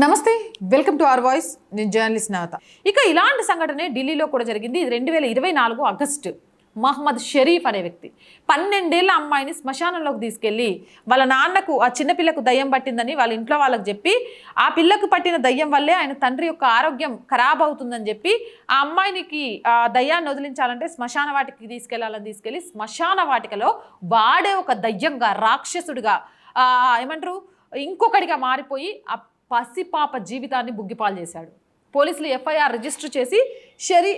నమస్తే welcome to Our Voice. నేను journalist Navata ఇక ఇలాంటి సంఘటనే ఢిల్లీలో కూడా జరిగింది. ఇది రెండు వేల ఇరవై నాలుగు ఆగస్టు. మహమ్మద్ షరీఫ్ అనే వ్యక్తి పన్నెండేళ్ళ అమ్మాయిని శ్మశానంలోకి తీసుకెళ్ళి వాళ్ళ నాన్నకు ఆ చిన్నపిల్లకు దయ్యం పట్టిందని వాళ్ళ ఇంట్లో వాళ్ళకి చెప్పి ఆ పిల్లకు పట్టిన దయ్యం వల్లే ఆయన తండ్రి యొక్క ఆరోగ్యం ఖరాబ్ అవుతుందని చెప్పి ఆ అమ్మాయినికి ఆ దయ్యాన్ని వదిలించాలంటే శ్మశాన వాటికి తీసుకెళ్ళాలని తీసుకెళ్ళి శ్మశాన వాటికలో వాడే ఒక దయ్యంగా రాక్షసుడిగా ఏమంటారు? ఇంకొకటిగా మారిపోయి ఆ పసిపాప జీవితాన్ని బుగ్గిపాలు చేశాడు. పోలీసులు ఎఫ్ఐఆర్ రిజిస్టర్ చేసి షరీ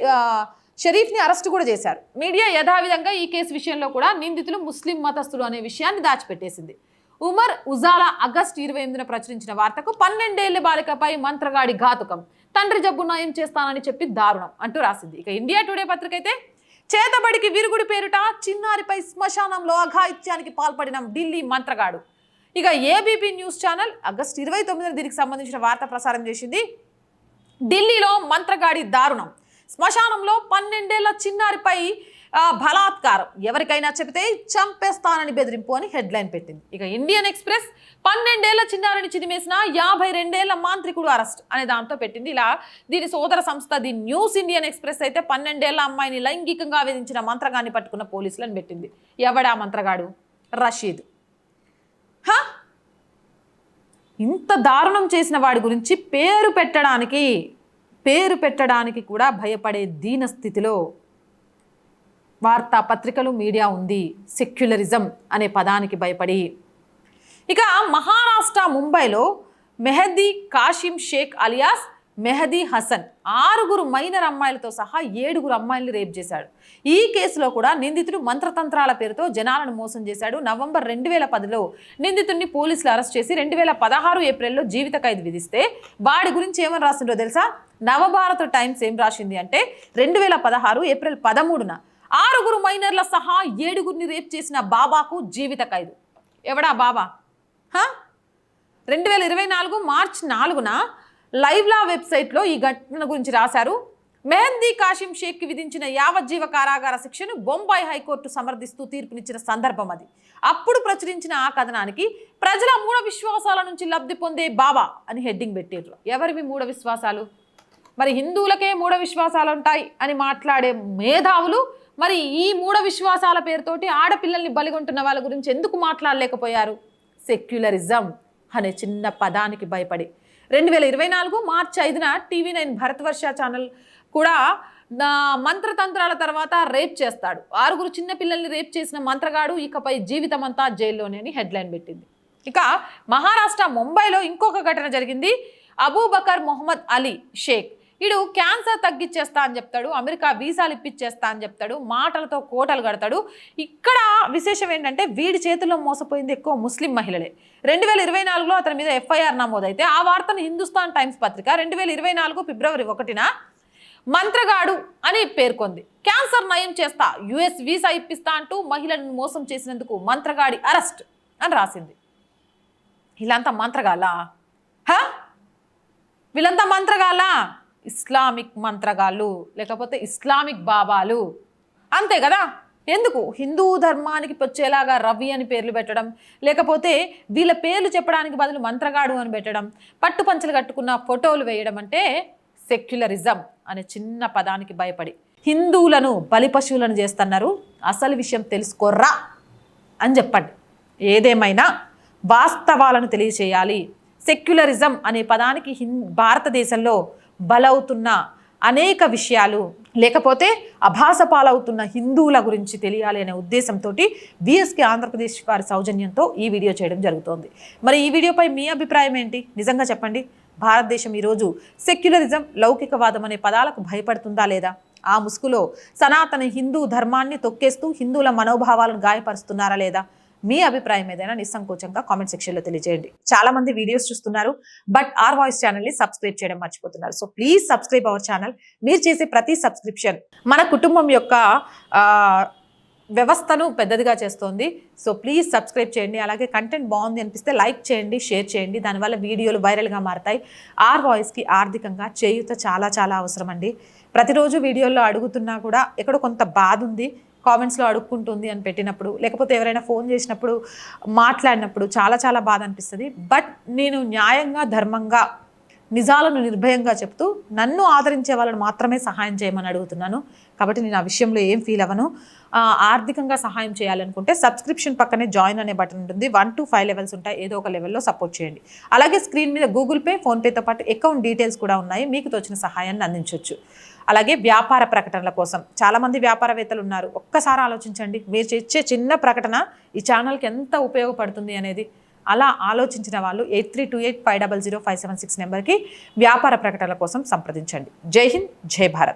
షరీఫ్ని అరెస్ట్ కూడా చేశారు. మీడియా యథావిధంగా ఈ కేసు విషయంలో కూడా నిందితులు ముస్లిం మతస్థులు అనే విషయాన్ని దాచిపెట్టేసింది. ఉమర్ ఉజాలా ఆగస్టు ఇరవై ఎనిమిదిన ప్రచురించిన వార్తకు పన్నెండేళ్ళ బాలికపై మంత్రగాడి ఘాతుకం. తండ్రి జబ్బు నయం చేస్తానని చెప్పి దారుణం అంటూ రాసింది. ఇక ఇండియా టుడే పత్రిక అయితే చేతబడికి విరుగుడి పేరుట చిన్నారిపై శ్మశానంలో అఘాయిత్యానికి పాల్పడిన ఢిల్లీ మంత్రగాడు. ఇక ఏబీపీ న్యూస్ ఛానల్ ఆగస్టు ఇరవై తొమ్మిదిన దీనికి సంబంధించిన వార్త ప్రసారం చేసింది. ఢిల్లీలో మంత్రగాడి దారుణం. శ్మశానంలో పన్నెండేళ్ళ చిన్నారిపై బలాత్కారం. ఎవరికైనా చెబితే చంపేస్తానని బెదిరింపు అని హెడ్లైన్ పెట్టింది. ఇక ఇండియన్ ఎక్స్ప్రెస్ పన్నెండేళ్ళ చిన్నారిని చిదిమేసిన యాభై రెండేళ్ళ మాంత్రికుడు అరెస్ట్ అనే దాంతో పెట్టింది. ఇలా దీని సోదర సంస్థ ది న్యూస్ ఇండియన్ ఎక్స్ప్రెస్ అయితే పన్నెండేళ్ళ అమ్మాయిని లైంగికంగా వేధించిన మంత్రగాన్ని పట్టుకున్న పోలీసులను పెట్టింది. ఎవడా మంత్రగాడు? రషీద్ హా? ఇంత దారుణం చేసిన వాడి గురించి పేరు పెట్టడానికి పేరు పెట్టడానికి కూడా భయపడే దీన స్థితిలో వార్తాపత్రికలు మీడియా ఉంది. సెక్యులరిజం అనే పదానికి భయపడి. ఇక మహారాష్ట్ర ముంబైలో మెహదీ కాషిం షేక్ అలియాస్ మెహదీ హసన్ ఆరుగురు మైనర్ అమ్మాయిలతో సహా ఏడుగురు అమ్మాయిల్ని రేప్ చేశాడు. ఈ కేసులో కూడా నిందితుడు మంత్రతంత్రాల పేరుతో జనాలను మోసం చేశాడు. నవంబర్ రెండు వేల పదిలో నిందితుడిని పోలీసులు అరెస్ట్ చేసి రెండు వేల పదహారు ఏప్రిల్లో జీవిత ఖైదు విధిస్తే వాడి గురించి ఏమని రాసిండో తెలుసా? నవభారత టైమ్స్ ఏం రాసింది అంటే రెండు వేల పదహారు ఏప్రిల్ పదమూడున ఆరుగురు మైనర్ల సహా ఏడుగురిని రేప్ చేసిన బాబాకు జీవిత ఖైదు. ఎవడా బాబా? రెండు వేల ఇరవై నాలుగు మార్చ్ నాలుగున లైవ్లా వెబ్సైట్లో ఈ ఘటన గురించి రాశారు. మెహందీ కాషిం షేక్కి విధించిన యావజ్జీవ కారాగార శిక్షను బొంబాయి హైకోర్టు సమర్థిస్తూ తీర్పునిచ్చిన సందర్భం అది. అప్పుడు ప్రచురించిన ఆ కథనానికి ప్రజల మూఢ విశ్వాసాల నుంచి లబ్ధి పొందే బాబా అని హెడ్డింగ్ పెట్టారు ఎవరివి మూఢ విశ్వాసాలు? మరి హిందువులకే మూఢ విశ్వాసాలు ఉంటాయి అని మాట్లాడే మేధావులు మరి ఈ మూఢ విశ్వాసాల పేరుతోటి ఆడపిల్లల్ని బలిగొంటున్న వాళ్ళ గురించి ఎందుకు మాట్లాడలేకపోయారు? సెక్యులరిజం అనే చిన్న పదానికి భయపడి. రెండు వేల ఇరవై నాలుగు మార్చి ఐదున టీవీ నైన్ భరత్వర్ష ఛానల్ కూడా మంత్రతంత్రాల తర్వాత రేప్ చేస్తాడు. ఆరుగురు చిన్నపిల్లల్ని రేప్ చేసిన మంత్రగాడు ఇకపై జీవితం అంతా జైల్లోనే అని హెడ్లైన్ పెట్టింది. ఇక మహారాష్ట్ర ముంబైలో ఇంకొక ఘటన జరిగింది. అబూబకర్ మొహమ్మద్ అలీ షేక్ వీడు క్యాన్సర్ తగ్గించేస్తా అని చెప్తాడు అమెరికా వీసాలు ఇప్పించేస్తా అని చెప్తాడు మాటలతో కోటలు కడతాడు. ఇక్కడ విశేషం ఏంటంటే వీడి చేతుల్లో మోసపోయింది ఎక్కువ ముస్లిం మహిళలే. రెండు వేల ఇరవై నాలుగులో అతని మీద ఎఫ్ఐఆర్ నమోదైతే ఆ వార్తను హిందుస్థాన్ టైమ్స్ పత్రిక రెండు వేల ఇరవై నాలుగు ఫిబ్రవరి ఒకటిన మంత్రగాడు అని పేర్కొంది. క్యాన్సర్ నయం చేస్తా యుఎస్ వీసా ఇప్పిస్తా అంటూ మహిళలను మోసం చేసినందుకు మంత్రగాడి అరెస్ట్ అని రాసింది. వీళ్ళంతా మంత్రగాలా హ? వీళ్ళంతా మంత్రగాలా ఇస్లామిక్ మంత్రగాళ్ళు లేకపోతే ఇస్లామిక్ బాబాలు. అంతే కదా? ఎందుకు? హిందూ ధర్మానికి వచ్చేలాగా రవి అని పేర్లు పెట్టడం లేకపోతే వీళ్ళ పేర్లు చెప్పడానికి బదులు మంత్రగాడు అని పెట్టడం పట్టు పంచలు కట్టుకున్న ఫోటోలు వేయడం అంటే సెక్యులరిజం అనే చిన్న పదానికి భయపడి. హిందువులను బలి పశువులను చేస్తున్నారు. అసలు విషయం తెలుసుకోర్రా అని చెప్పండి. ఏదేమైనా వాస్తవాలను తెలియచేయాలి. సెక్యులరిజం అనే పదానికి హిం భారతదేశంలో బలవుతున్న అనేక విషయాలు లేకపోతే అభాస పాలవుతున్న హిందువుల గురించి తెలియాలి అనే ఉద్దేశంతో బీఎస్కే ఆంధ్రప్రదేశ్ వారి సౌజన్యంతో ఈ వీడియో చేయడం జరుగుతోంది. మరి ఈ వీడియోపై మీ అభిప్రాయం ఏంటి? నిజంగా చెప్పండి. భారతదేశం ఈరోజు సెక్యులరిజం లౌకికవాదం అనే పదాలకు భయపడుతుందా లేదా? ఆ ముసుగులో సనాతన హిందూ ధర్మాన్ని తొక్కేస్తూ హిందువుల మనోభావాలను గాయపరుస్తున్నారా లేదా? మీ అభిప్రాయం ఏదైనా నిస్సంకోచంగా కామెంట్ సెక్షన్లో తెలియజేయండి. చాలా మంది వీడియోస్ చూస్తున్నారు బట్ ఆర్ వాయిస్ ఛానల్ని సబ్స్క్రైబ్ చేయడం మర్చిపోతున్నారు. So please subscribe our channel మీరు చేసే ప్రతి సబ్స్క్రిప్షన్ మన కుటుంబం యొక్క వ్యవస్థను పెద్దదిగా చేస్తోంది. సో ప్లీజ్ సబ్స్క్రైబ్ చేయండి. అలాగే కంటెంట్ బాగుంది అనిపిస్తే లైక్ చేయండి షేర్ చేయండి. దానివల్ల వీడియోలు వైరల్గా మారతాయి. ఆర్ వాయిస్కి ఆర్థికంగా చేయూత చాలా చాలా అవసరం అండి ప్రతిరోజు వీడియోల్లో అడుగుతున్నా కూడా ఎక్కడో కొంత బాధ ఉంది. కామెంట్స్లో అడుక్కుంటుంది అని పెట్టినప్పుడు లేకపోతే ఎవరైనా ఫోన్ చేసినప్పుడు మాట్లాడినప్పుడు చాలా చాలా బాధ అనిపిస్తుంది. బట్ నేను న్యాయంగా ధర్మంగా నిజాలను నిర్భయంగా చెప్తూ నన్ను ఆదరించే వాళ్ళని మాత్రమే సహాయం చేయమని అడుగుతున్నాను. కాబట్టి నేను ఆ విషయంలో ఏం ఫీల్ అవ్వను. ఆర్థికంగా సహాయం చేయాలనుకుంటే సబ్స్క్రిప్షన్ పక్కనే జాయిన్ అనే బటన్ ఉంటుంది. వన్ టు ఫైవ్ లెవెల్స్ ఉంటాయి. ఏదో ఒక లెవెల్లో సపోర్ట్ చేయండి. అలాగే స్క్రీన్ మీద గూగుల్ పే ఫోన్పేతో పాటు అకౌంట్ డీటెయిల్స్ కూడా ఉన్నాయి. మీకు తోచిన సహాయాన్ని అందించవచ్చు అలాగే వ్యాపార ప్రకటనల కోసం. చాలామంది వ్యాపారవేత్తలు ఉన్నారు. ఒక్కసారి ఆలోచించండి. మీరు ఇచ్చే చిన్న ప్రకటన ఈ ఛానల్కి ఎంత ఉపయోగపడుతుంది అనేది. అలా ఆలోచించిన వాళ్ళు eight three two eight five double zero five seven six నెంబర్కి వ్యాపార ప్రకటనల కోసం సంప్రదించండి. జై హింద్ జై భారత్.